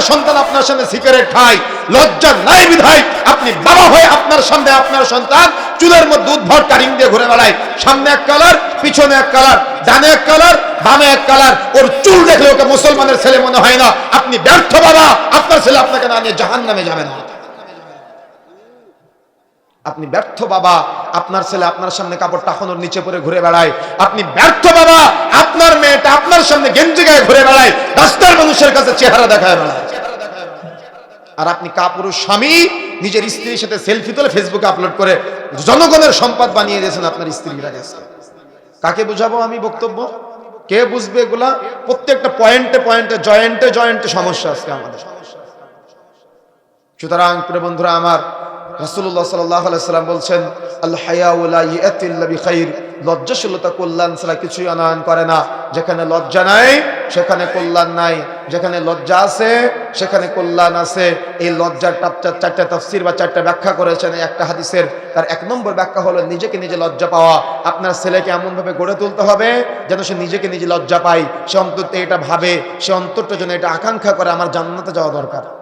আপনার সন্তান আপনার সামনে সিগারেট খায়, লজ্জা নাই বিধায় আপনি বাবা হয়ে আপনার সামনে আপনার সন্তান চুলের মধ্যে উদ্ভট কারিং দিয়ে ঘুরে বেড়ায়। সামনে এক কালার পিছনে এক কালার ডানে এক কালার বামে এক কালার ওর চুল দেখলে ওকে মুসলমানের ছেলে মনে হয় না। আপনি ব্যর্থ বাবা, আপনার ছেলে আপনাকে না নিয়ে জাহান নামে যাবে না। আপনি ব্যর্থ বাবা, আপনার ছেলে আপনার সামনে কাপড় টাকানোর নিচে পরে ঘুরে বেড়ায়। আপনি ব্যর্থ বাবা, আপনার মেয়েটা আপনার সামনে গেঞ্জি গায়ে ঘুরে বেড়ায়। রাস্তার মানুষের কাছে চেহারা দেখায় বেড়ায়। আর আপনি কাপুরুষ স্বামী, নিজের স্ত্রীর সাথে সেলফি তুলে ফেসবুকে আপলোড করে জনগণের সম্পদ বানিয়ে দিয়েছেন আপনার স্ত্রীরা গেছে কাকে বুঝাবো আমি বক্তব্য? কে বুঝবে এগুলা? প্রত্যেকটা পয়েন্টে পয়েন্টে, জয়েন্টে জয়েন্টে সমস্যা আজকে আমাদের। সুতরাং প্রিয় বন্ধুরা, আমার আলাইহি সাল্লাম বলছেন আল হায়াউ লা ইয়াতি ইল্লা বিখাইর লজ্জাশীলতা কল্যাণ ছাড়া কিছুই আনয়ন করে না। যেখানে লজ্জা নাই, সেখানে কল্যাণ নাই। যেখানে লজ্জা আছে সেখানে কল্যাণ আছে। এই লজ্জার টাপচার চারটা তফসির বা চারটা ব্যাখ্যা করেছেন একটা হাদিসের। তার এক নম্বর ব্যাখ্যা হলো নিজেকে নিজে লজ্জা পাওয়া। আপনার ছেলেকে এমনভাবে গড়ে তুলতে হবে যেন সে নিজেকে নিজে লজ্জা পায়। সে অন্তত এটা ভাবে, সে অন্তরটা যেন এটা আকাঙ্ক্ষা করে আমার জান্নাতে যাওয়া দরকার।